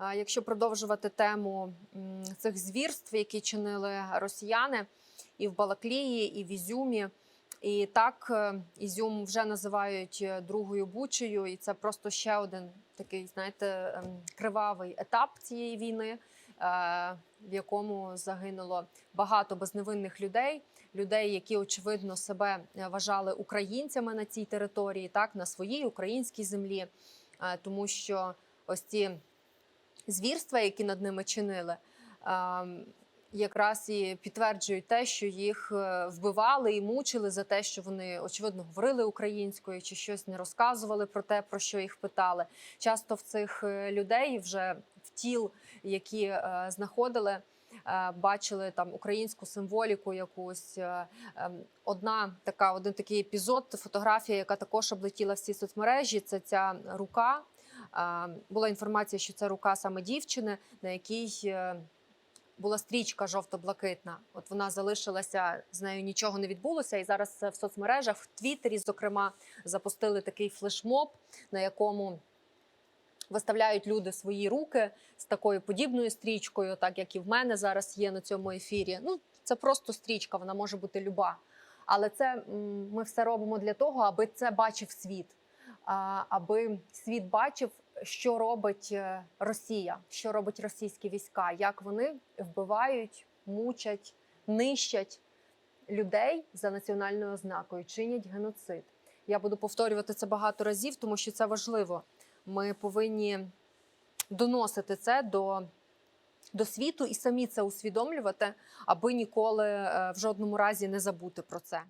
Якщо продовжувати тему цих звірств, які чинили росіяни і в Балаклії, і в Ізюмі. І так е, Ізюм вже називають е, другою бучею, і це просто ще один такий, знаєте, ем, кривавий етап цієї війни, е, в якому загинуло багато безневинних людей, людей, які очевидно себе вважали українцями на цій території, так на своїй українській землі, тому що ось ці звірства, які над ними чинили. ем, Якраз і підтверджують те, що їх е, вбивали і мучили за те, що вони очевидно говорили українською чи щось не розказували про те, про що їх питали. Часто в цих е, людей вже в тіл, які е, знаходили, бачили там українську символіку, якусь ем, одна така, один такий епізод, фотографія, яка також облетіла всі соцмережі. Це ця рука. Була інформація, що це рука саме дівчини, на якій е, була стрічка жовто-блакитна. От вона залишилася, з нею нічого не відбулося. І зараз в соцмережах, в Твіттері, зокрема, запустили такий флешмоб, на якому виставляють люди свої руки з такою подібною стрічкою, так як і в мене зараз є на цьому ефірі. Ну, це просто стрічка, вона може бути люба. Але це ми все робимо для того, аби це бачив світ, аби світ бачив, що робить е, Росія, що робить російські війська, як вони вбивають, мучать, нищать людей за національною ознакою, чинять геноцид. Я буду повторювати це багато разів, тому що це важливо. Ми повинні доносити це до, до світу і самі це усвідомлювати, аби ніколи е, в жодному разі не забути про це.